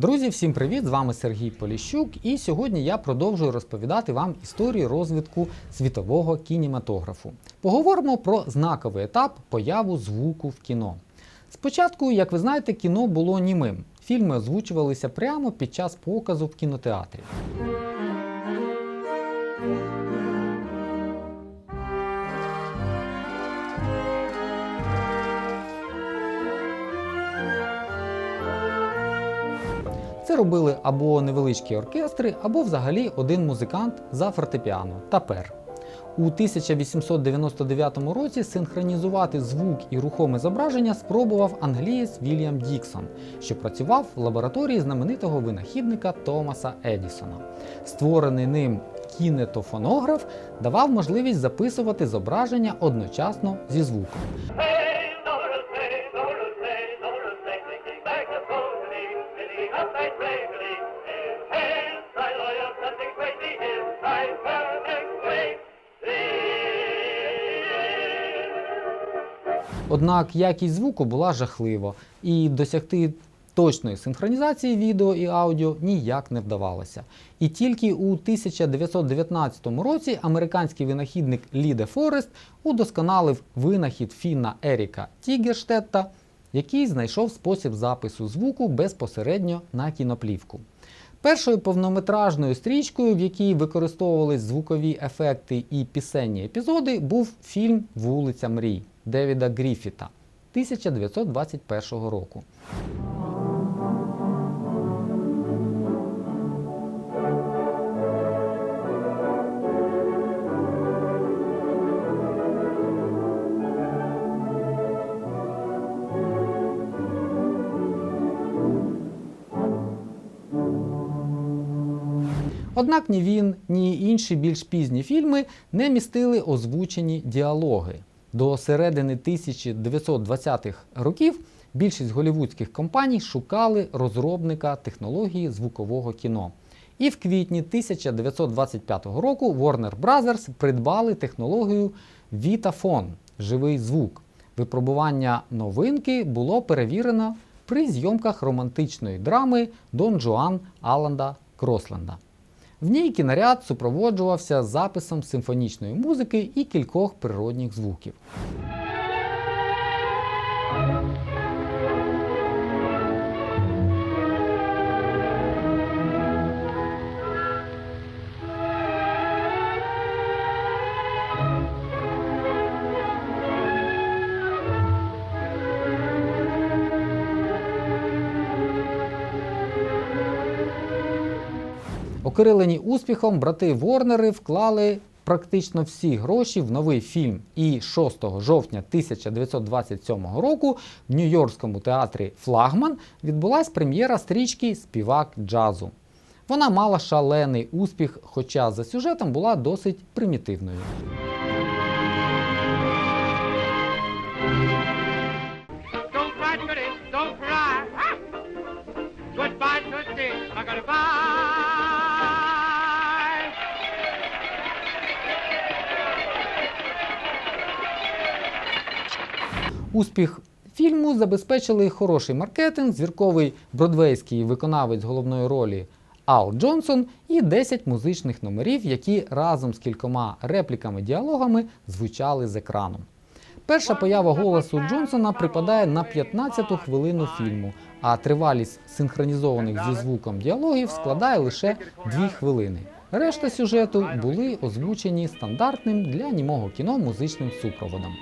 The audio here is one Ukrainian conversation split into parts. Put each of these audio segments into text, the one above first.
Друзі, всім привіт! З вами Сергій Поліщук, і сьогодні я продовжую розповідати вам історію розвитку світового кінематографу. Поговоримо про знаковий етап появу звуку в кіно. Спочатку, як ви знаєте, кіно було німим. Фільми озвучувалися прямо під час показу в кінотеатрі. Це робили або невеличкі оркестри, або взагалі один музикант за фортепіано та пер. У 1899 році синхронізувати звук і рухоме зображення спробував англієць Вільям Діксон, що працював в лабораторії знаменитого винахідника Томаса Едісона. Створений ним кінетофонограф давав можливість записувати зображення одночасно зі звуком. Однак якість звуку була жахлива, і досягти точної синхронізації відео і аудіо ніяк не вдавалося. І тільки у 1919 році американський винахідник Ліде Форест удосконалив винахід фінна Еріка Тігерштетта, який знайшов спосіб запису звуку безпосередньо на кіноплівку. Першою повнометражною стрічкою, в якій використовувались звукові ефекти і пісенні епізоди, був фільм Вулиця мрій Девіда Гріфіта 1921 року. Однак ні він, ні інші більш пізні фільми не містили озвучені діалоги. До середини 1920-х років більшість голівудських компаній шукали розробника технології звукового кіно. І в квітні 1925 року Warner Brothers придбали технологію Vitaphone – живий звук. Випробування новинки було перевірено при зйомках романтичної драми Дон Жуан Аланда Кросленда. В ній кіноряд супроводжувався записом симфонічної музики і кількох природних звуків. Окрилені успіхом брати Ворнери вклали практично всі гроші в новий фільм. І 6 жовтня 1927 року в Нью-Йоркському театрі Флагман відбулась прем'єра стрічки Співак джазу. Вона мала шалений успіх, хоча за сюжетом була досить примітивною. Don't cry, don't cry. Goodbye, Успіх фільму забезпечили хороший маркетинг, зірковий бродвейський виконавець головної ролі Ал Джонсон і 10 музичних номерів, які разом з кількома репліками-діалогами звучали з екрану. Перша поява голосу Джонсона припадає на 15-ту хвилину фільму, а тривалість синхронізованих зі звуком діалогів складає лише 2 хвилини. Решта сюжету були озвучені стандартним для німого кіно музичним супроводом.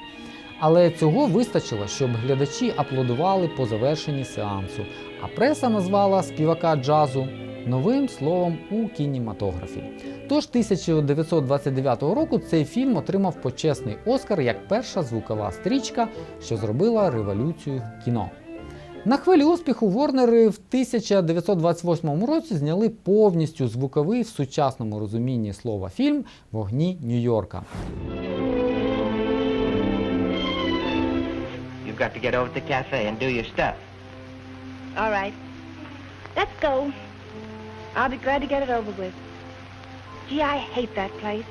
Але цього вистачило, щоб глядачі аплодували по завершенні сеансу, а преса назвала співака джазу новим словом у кінематографі. Тож 1929 року цей фільм отримав почесний Оскар як перша звукова стрічка, що зробила революцію в кіно. На хвилі успіху Ворнери в 1928 році зняли повністю звуковий в сучасному розумінні слова фільм Вогні Нью-Йорка. You've got to get over to the cafe and do your stuff. All right. Let's go. I'll be glad to get it over with. Gee, I hate that place.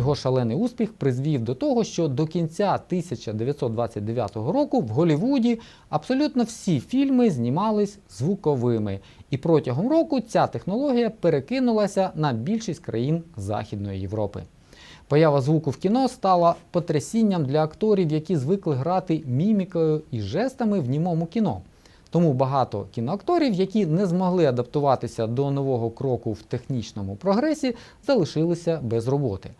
Його шалений успіх призвів до того, що до кінця 1929 року в Голлівуді абсолютно всі фільми знімались звуковими. І протягом року ця технологія перекинулася на більшість країн Західної Європи. Поява звуку в кіно стала потрясінням для акторів, які звикли грати мімікою і жестами в німому кіно. Тому багато кіноакторів, які не змогли адаптуватися до нового кроку в технічному прогресі, залишилися без роботи.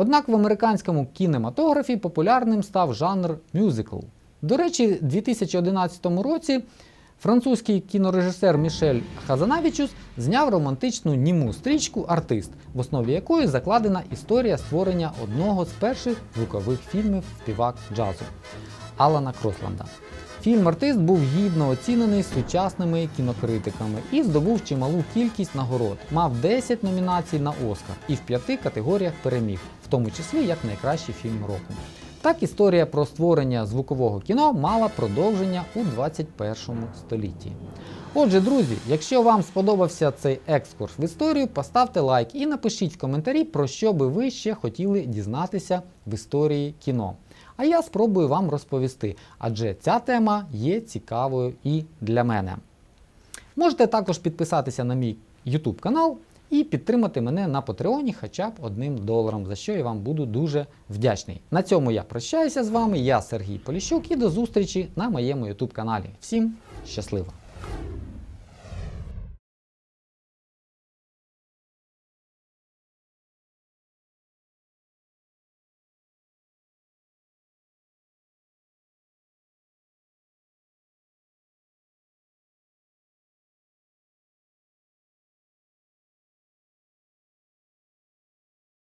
Однак в американському кінематографі популярним став жанр мюзикл. До речі, у 2011 році французький кінорежисер Мішель Хазанавічус зняв романтичну німу стрічку Артист, в основі якої закладена історія створення одного з перших звукових фільмів співак джазу Алана Кросланда. Фільм Артист був гідно оцінений сучасними кінокритиками і здобув чималу кількість нагород. Мав 10 номінацій на Оскар і в п'яти категоріях переміг, в тому числі як найкращий фільм року. Так історія про створення звукового кіно мала продовження у 21 столітті. Отже, друзі, якщо вам сподобався цей екскурс в історію, поставте лайк і напишіть в коментарі, про що би ви ще хотіли дізнатися в історії кіно. А я спробую вам розповісти, адже ця тема є цікавою і для мене. Можете також підписатися на мій YouTube канал і підтримати мене на Патреоні хоча б одним доларом, за що я вам буду дуже вдячний. На цьому я прощаюся з вами. Я Сергій Поліщук і до зустрічі на моєму YouTube каналі. Всім щасливо!